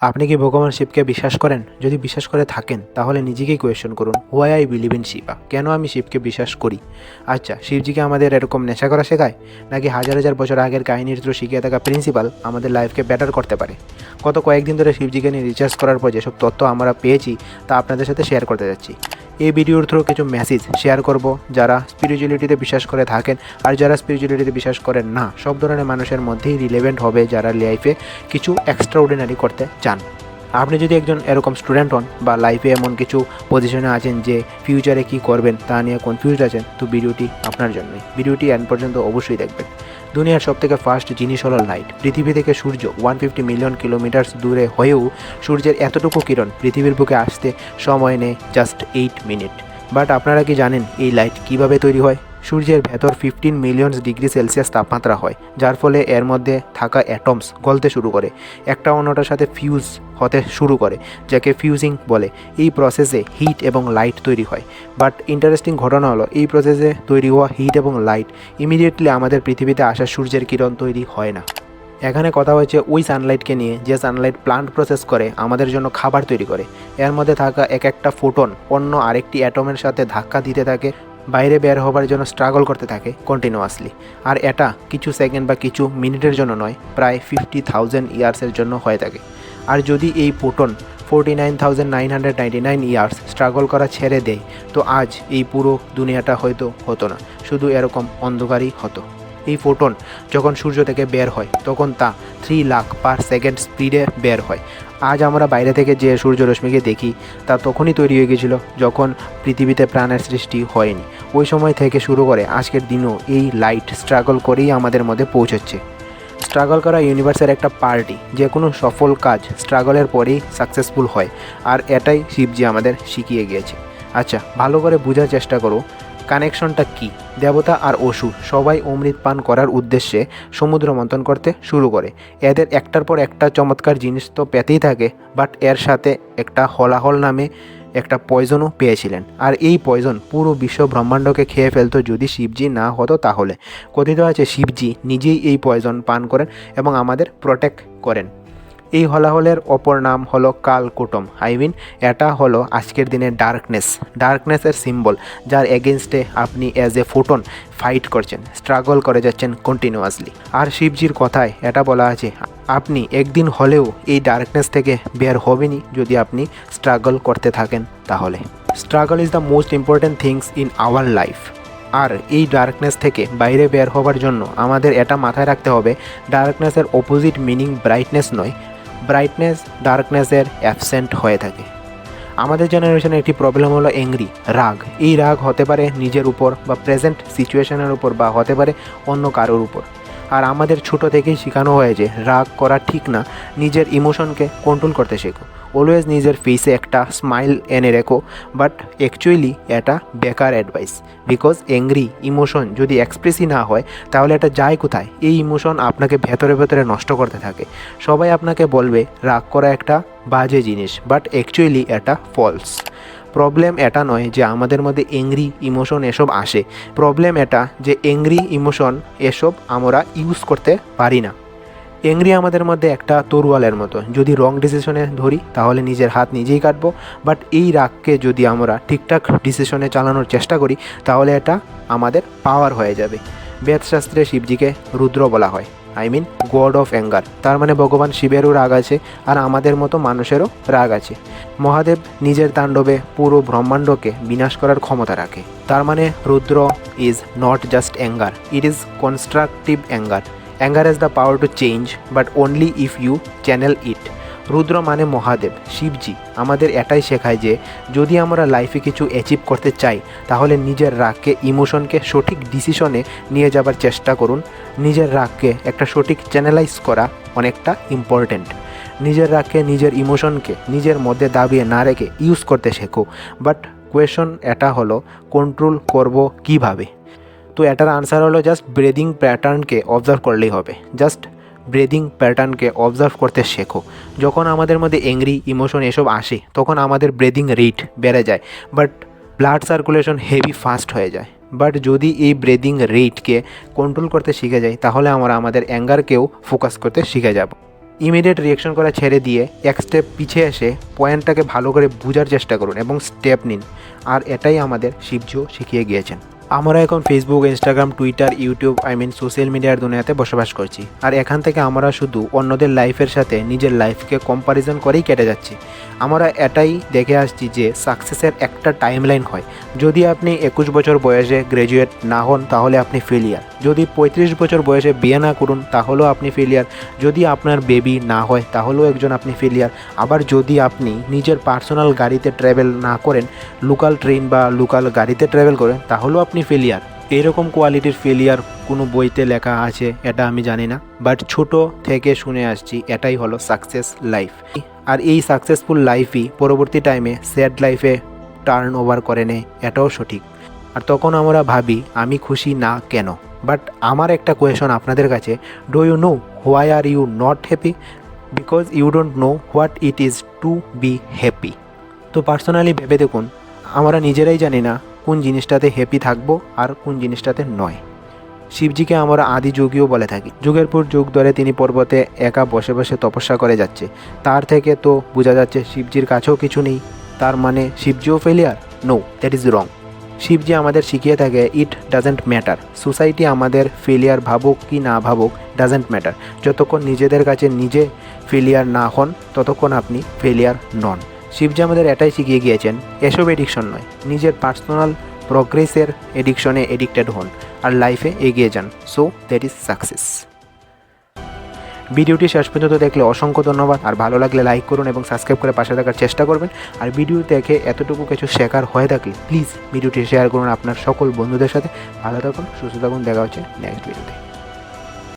আপনি কি ভগবান শিবকে বিশ্বাস করেন? যদি বিশ্বাস করে থাকেন, তাহলে নিজেকেই কোয়েশ্চন করুন। Why I believe in Shiva কেন আমি শিবকে বিশ্বাস করি? আচ্ছা শিবজিকে আমাদের এরকম নেশা করা শেখায়? নাকি হাজার হাজার বছর আগের কাহিনীর শিখিয়ে থাকা প্রিন্সিপাল আমাদের লাইফকে ব্যাটার করতে পারে? গত কয়েকদিন ধরে শিবজিকে নিয়ে রিচার্জ করার পর যেসব তথ্য আমরা পেয়েছি, তা আপনাদের সাথে শেয়ার করতে যাচ্ছি। এই ভিডিওর থ্রু কিছু মেসেজ শেয়ার করব যারা স্পিরিচুয়ালিটিতে বিশ্বাস করে থাকেন আর যারা স্পিরিচুয়ালিটিতে বিশ্বাস করেন না, সব ধরনের মানুষের মধ্যেই রিলেভেন্ট হবে যারা লাইফে কিছু এক্সট্রাঅর্ডিনারি করতে চান। আপনি যদি একজন এরকম স্টুডেন্ট হন বা লাইফে এমন কিছু পজিশনে আছেন যে ফিউচারে কি করবেন তা নিয়ে কনফিউজ আছেন, তো ভিডিওটি আপনার জন্যই। ভিডিওটি এন্ড পর্যন্ত অবশ্যই দেখবেন। দুনিয়ার সবথেকে ফার্স্ট জিনিস হলো লাইট পৃথিবী থেকে সূর্য ওয়ান ফিফটি মিলিয়ন কিলোমিটার্স দূরে হয়েও সূর্যের এতটুকু কিরণ পৃথিবীর বুকে আসতে সময় নেয় জাস্ট এইট মিনিট বাট আপনারা কি জানেন এই লাইট কীভাবে তৈরি হয়? সূর্যের ভেতর ফিফটিন মিলিয়ন ডিগ্রি সেলসিয়াস তাপমাত্রা হয়, যার ফলে এর মধ্যে থাকা অ্যাটমস গলতে শুরু করে। একটা অন্যটার সাথে ফিউজ হতে শুরু করে, যাকে ফিউজিং বলে। এই প্রসেসে হিট এবং লাইট তৈরি হয়। বাট ইন্টারেস্টিং ঘটনা হলো, এই প্রসেসে তৈরি হওয়া হিট এবং লাইট ইমিডিয়েটলি আমাদের পৃথিবীতে আসা সূর্যের কিরণ তৈরি হয় না। এখানে কথা হয়েছে ওই সানলাইটকে নিয়ে, যে সানলাইট প্লান্ট প্রসেস করে, আমাদের জন্য খাবার তৈরি করে। এর মধ্যে থাকা এক একটা ফোটন অন্য আরেকটি অ্যাটমের সাথে ধাক্কা দিতে থাকে বাইরে বের হবার জন্য স্ট্রাগল করতে থাকে কন্টিনিউয়াসলি আর এটা কিছু সেকেন্ড বা কিছু মিনিটের জন্য নয়, প্রায় ফিফটি থাউজেন্ড ইয়ার্সের জন্য হয়ে থাকে। আর যদি এই photon forty nine thousand nine hundred ninety nine years struggle করা ছেড়ে দেয়, তো আজ এই পুরো দুনিয়াটা হয়তো হতো না। শুধু এরকম অন্ধকারই হতো। এই ফোটন যখন সূর্য থেকে বের হয়, তখন তা থ্রি লাখ পার সেকেন্ড স্পিডে বের হয়। আজ আমরা বাইরে থেকে যে সূর্যরশ্মিকে দেখি, তা তখনই তৈরি হয়ে গেছিল যখন পৃথিবীতে প্রাণের সৃষ্টি হয়নি। ওই সময় থেকে শুরু করে আজকের দিনও এই লাইট স্ট্রাগল করেই আমাদের মধ্যে পৌঁছচ্ছে। স্ট্রাগল করা ইউনিভার্সের একটা পার্টি যে কোনো সফল কাজ স্ট্রাগলের পরেই সাকসেসফুল হয়, আর এটাই শিবজি আমাদের শিখিয়ে গিয়েছে। আচ্ছা ভালো করে বোঝার চেষ্টা করো কানেকশনটা কি? দেবতা আর অসুর, সবাই অমৃত পান করার উদ্দেশ্যে সমুদ্র মন্থন করতে শুরু করে। এদের একটার পর একটা চমৎকার জিনিস তো পেতেই থাকে বাট এর সাথে একটা হলাহল নামে একটা পয়জনও পেয়েছিলেন। আর এই পয়জন পুরো বিশ্ব ব্রহ্মাণ্ডকে খেয়ে ফেলতো যদি শিবজি না হতো তাহলে। কথিত আছে, শিবজি নিজেই এই পয়জন পান করেন এবং আমাদের প্রোটেক্ট করেন। এই হলাহলের অপর নাম হলো কালকুটম। আই মিন এটা হলো আজকের দিনের ডার্কনেস ডার্কনেসের সিম্বল যার এগেনস্টে আপনি অ্যাজ এ ফোটন ফাইট করছেন স্ট্রাগল করে যাচ্ছেন কন্টিনিউয়াসলি আর শিবজির কথায় এটা বলা আছে আপনি একদিন হলেও এই ডার্কনেস থেকে বের হবেনই যদি আপনি স্ট্রাগল করতে থাকেন তাহলে। Struggle is the most important things in our life আর এই ডার্কনেস থেকে বাইরে বের হবার জন্য আমাদের এটা মাথায় রাখতে হবে ডার্কনেসের অপোজিট মিনিং ব্রাইটনেস নয়। ব্রাইটনেস ডার্কনেসের অ্যাবসেন্ট হয়ে থাকে। আমাদের জেনারেশনের একটি প্রবলেম হলো এংরি রাগ। এই রাগ হতে পারে নিজের উপর বা প্রেজেন্ট সিচুয়েশনের উপর বা হতে পারে অন্য কারোর উপর। আর আমাদের ছোট থেকেই শেখানো হয়েছে, রাগ করা ঠিক না। নিজের ইমোশনকে কন্ট্রোল করতে শেখো। অলওয়েজ নিজের ফেসে একটা স্মাইল এনে রেখো বাট অ্যাকচুয়ালি এটা বেকার অ্যাডভাইস বিকজ অ্যাংরি ইমোশন যদি এক্সপ্রেসই না হয়, তাহলে এটা যায় কোথায়? এই ইমোশন আপনাকে ভেতরে ভেতরে নষ্ট করতে থাকে। সবাই আপনাকে বলবে, রাগ করা একটা বাজে জিনিস বাট অ্যাকচুয়ালি এটা ফলস প্রবলেম এটা নয় যে আমাদের মধ্যে এংরি ইমোশন এসব আসে। প্রবলেম এটা যে এংরি ইমোশন এসব আমরা ইউজ করতে পারি না। এংরি আমাদের মধ্যে একটা তরুয়ালের মতো। যদি রং ডিসিশনে ধরি, তাহলে নিজের হাত নিজেই কাটবো। বাট এই রাগকে যদি আমরা ঠিকঠাক ডিসিশনে চালানোর চেষ্টা করি, তাহলে এটা আমাদের পাওয়ার হয়ে যাবে। বেদশাস্ত্রে শিবজিকে রুদ্র বলা হয়। I mean god of anger তার মানে ভগবান শিবেরও রাগ আছে আর আমাদের মতো মানুষেরও রাগ আছে। মহাদেব নিজের তাণ্ডবে পুরো ব্রহ্মাণ্ডকে বিনাশ করার ক্ষমতা রাখে। তার মানে Rudra is not just anger it is constructive anger anger has the power to change but only if you channel it Rudra মানে মহাদেব, শিবজি। আমাদের এটাই শেখায় যে, যদি আমরা লাইফে কিছু অ্যাচিভ করতে চাই, তাহলে নিজের রাগকে ইমোশনকে সঠিক ডিসিশনে নিয়ে যাবার চেষ্টা করুন। নিজের রাগকে একটা সঠিক চ্যানেলাইজ করা অনেকটা ইম্পর্ট্যান্ট নিজের রাগকে, নিজের ইমোশনকে নিজের মধ্যে দাবিয়ে না রেখে ইউজ করতে শেখো। বাট কোয়েশন এটা হলো কন্ট্রোল করব কীভাবে? তো এটার আনসার হলো জাস্ট ব্রেদিং প্যাটার্নকে অবজার্ভ করলেই হবে। জাস্ট ব্রেদিং প্যাটার্নকে অবজার্ভ করতে শেখো। যখন আমাদের মধ্যে এংরি ইমোশন এসব আসে, তখন আমাদের ব্রেদিং রেট বেড়ে যায় but blood circulation heavy fast হয়ে যায়। বাট যদি এই ব্রেদিং রেটকে কন্ট্রোল করতে শিখে যাই, তাহলে আমরা আমাদের অ্যাঙ্গারকেও ফোকাস করতে শিখে যাব। ইমিডিয়েট রিয়েকশন করা ছেড়ে দিয়ে এক স্টেপ পিছিয়ে এসে পয়েন্টটাকে ভালো করে বোঝার চেষ্টা করুন এবং স্টেপ নিন। আর এটাই আমাদের শিবজিও শিখিয়ে গিয়েছেন। আমরা এখন Facebook Instagram Twitter YouTube I mean social মিডিয়ার দুনিয়াতে বসবাস করছি। আর এখান থেকে আমরা শুধু অন্যদের লাইফের সাথে নিজের লাইফকে কম্পারিজন করেই কেটে যাচ্ছি। আমরা এটাই দেখে আসছি যে সাকসেসের একটা টাইম লাইন হয়। যদি আপনি একুশ বছর বয়সে গ্র্যাজুয়েট না হন, তাহলে আপনি ফেলিয়ার যদি পঁয়ত্রিশ বছর বয়সে বিয়ে না করুন, তাহলেও আপনি ফেলিয়ার যদি আপনার বেবি না হয়, তাহলেও একজন আপনি ফেলিয়ার আবার যদি আপনি নিজের পার্সোনাল গাড়িতে ট্রাভেল না করেন লোকাল ট্রেন বা লোকাল গাড়িতে ট্রাভেল করেন, তাহলেও আপনি ফেলিয়ার এরকম কোয়ালিটির ফেলিয়ার কোনো বইতে লেখা আছে এটা আমি জানি না বাট ছোট থেকে শুনে আসছি, এটাই হলো সাকসেস লাইফ আর এই সাকসেসফুল লাইফই পরবর্তী টাইমে স্যাড লাইফে টার্ন ওভার করে নেয় এটাও সঠিক। আর তখন আমরা ভাবি, আমি খুশি না কেন? বাট আমার একটা কোয়েশন আপনাদের কাছে do you know why are you not happy because you don't know what it is to be happy তো পার্সোনালি ভেবে দেখুন, আমরা নিজেরাই জানি না কোন জিনিসটাতে হ্যাপি থাকব আর কোন জিনিসটাতে নয়। শিবজিকে আমরা আদি যুগীও বলে থাকি। যুগের পর যুগ ধরে তিনি পর্বতে একা বসে বসে তপস্যা করে যাচ্ছে। তার থেকে তো বোঝা যাচ্ছে শিবজির কাছেও কিছু নেই। তার মানে শিবজিও failure no that is wrong শিবজি আমাদের শিখিয়ে থাকে ইট ডাজেন্ট ম্যাটার সোসাইটি আমাদের ফেলিয়ার ভাবুক কি না ভাবুক ডাজেন্ট ম্যাটার যতক্ষণ নিজেদের কাছে নিজে ফেলিয়ার না হন, ততক্ষণ আপনি ফেলিয়ার নন। শিবজি আমাদের এটাই শিখিয়ে গিয়েছেন, এসব এডিকশন নয়। নিজের পার্সোনাল প্রগ্রেসের এডিকশনে এডিক্টেড হন আর লাইফে এগিয়ে যান। সো দ্যাট ইজ সাকসেস ভিডিওটি শেষ পর্যন্ত দেখলে অসংখ্য ধন্যবাদ আর ভালো লাগলে লাইক করুন এবং সাবস্ক্রাইব করে পাশে থাকার চেষ্টা করবেন। আর ভিডিও দেখে এতটুকু কিছু শেখার হয়ে থাকলে প্লিজ ভিডিওটি শেয়ার করুন আপনার সকল বন্ধুদের সাথে। ভালো থাকুন, সুস্থ থাকুন, দেখা হচ্ছে নেক্সট ভিডিওতে